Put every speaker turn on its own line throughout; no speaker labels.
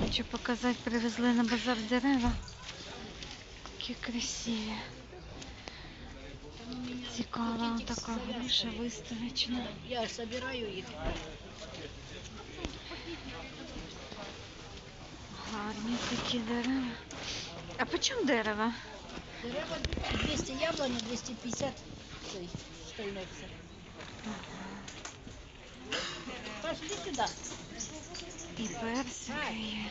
Хочу показати, привезли на базар дерева. Які красиві. Цікава така груша виставочна.
Я собираю их.
Гарні такі дерева. А по чому дерево?
Дерева 200 яблони, 250 цей стойнеться. Пошли сюда.
І персики є.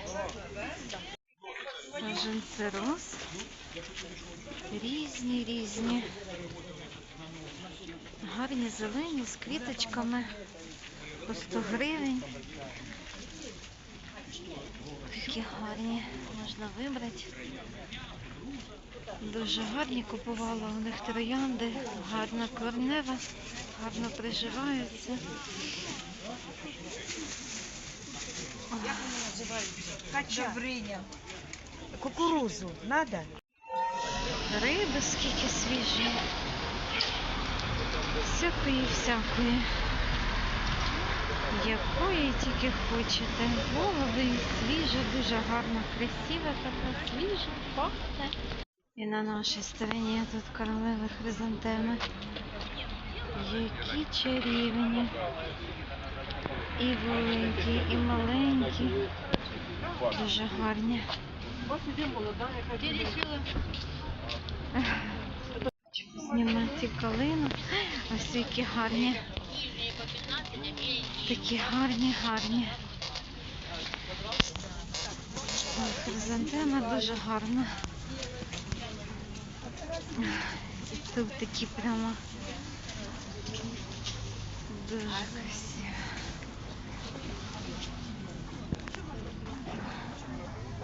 Роз. Різні, різні. Гарні зелені з квіточками. По 100 гривень. Такі гарні. Можна вибрати. Дуже гарні купувала у них троянди, гарна корнева, гарно приживаються.
Качавриня. Кукурузу надо?
Риби скільки свіжі. Всякої, всякої. Якої тільки хочете. Молодий, свіжа, дуже гарна, красива така, свіжа, пахне. І на нашій стороні тут королеви хризантеми. Які чарівні. І великі, і маленькі. Дуже гарні. Знімати калину. Ось які гарні. Такі гарні, гарні. Хризантема дуже гарна. Тут такі прямо дуже красиві.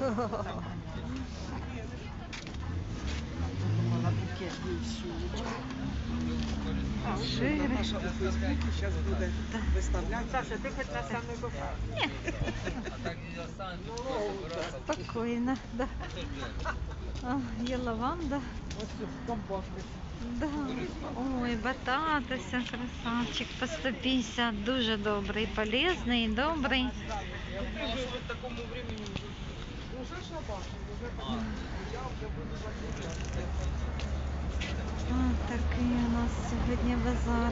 Шири.
Саша, ти хоч на самий
Спокійно, да. А, є лаванда.
Ось компошти.
Да. Ой, бататися, красавчик по 150. Дуже добрий, полезний, добрий. Ось такий у нас сьогодні базар.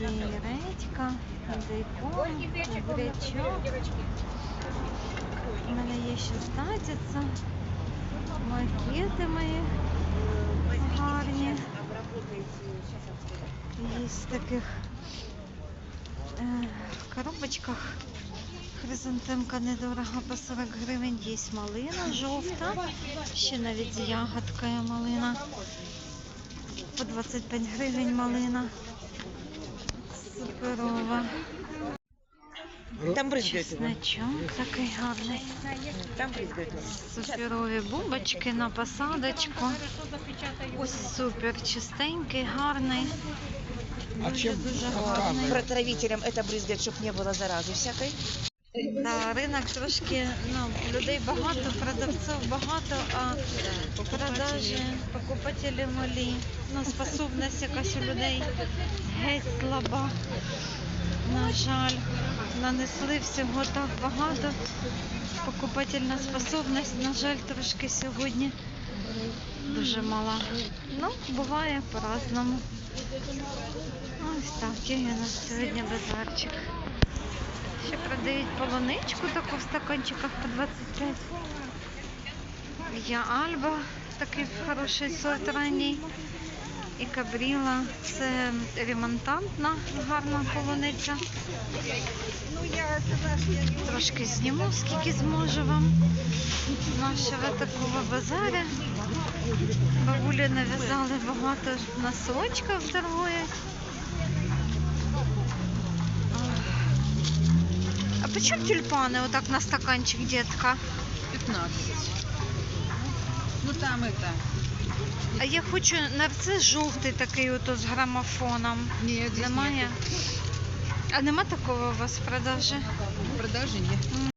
Є редька, дикон, бурячок. У мене є ще статиця, макети мої гарні. Є в таких е, коробочках. Хризантемка недорога по 40 гривень. Є малина жовта, ще навіть з ягодкою малина. По 25 гривень малина. Суперова.
Там.
Чесночок такий гарний.
Там.
Суперові бубочки на посадочку. Ось супер чистенький, гарний. Дуже дуже гарний.
Протравителям это брызгать, щоб не було зарази всякої.
Да, ринок трошки, ну, людей багато, продавців багато, а продажі покупателі малі. Ну, способність якась у людей геть слаба. На жаль, нанесли всього так багато. Покупательна способність, на жаль, трошки сьогодні дуже мала. Ну, буває по-разному. Ось так, є у нас сьогодні базарчик. Ще продають полуничку таку в стаканчиках по 25. Є Альба, такий хороший сорт ранній. І Кабріла. Це ремонтантна, гарна полуниця. Трошки зніму, скільки зможу вам. Нашого такого базаря. Бабулі нав'язали багато носочків торгують. Почем тюльпаны вот так на стаканчик, детка?
15. Ну там это.
А я хочу нарцис жовтий такий ото з грамофоном.
Ні, здесь
Немає? А нема такого у вас в продажі?
В продаже нет.
М,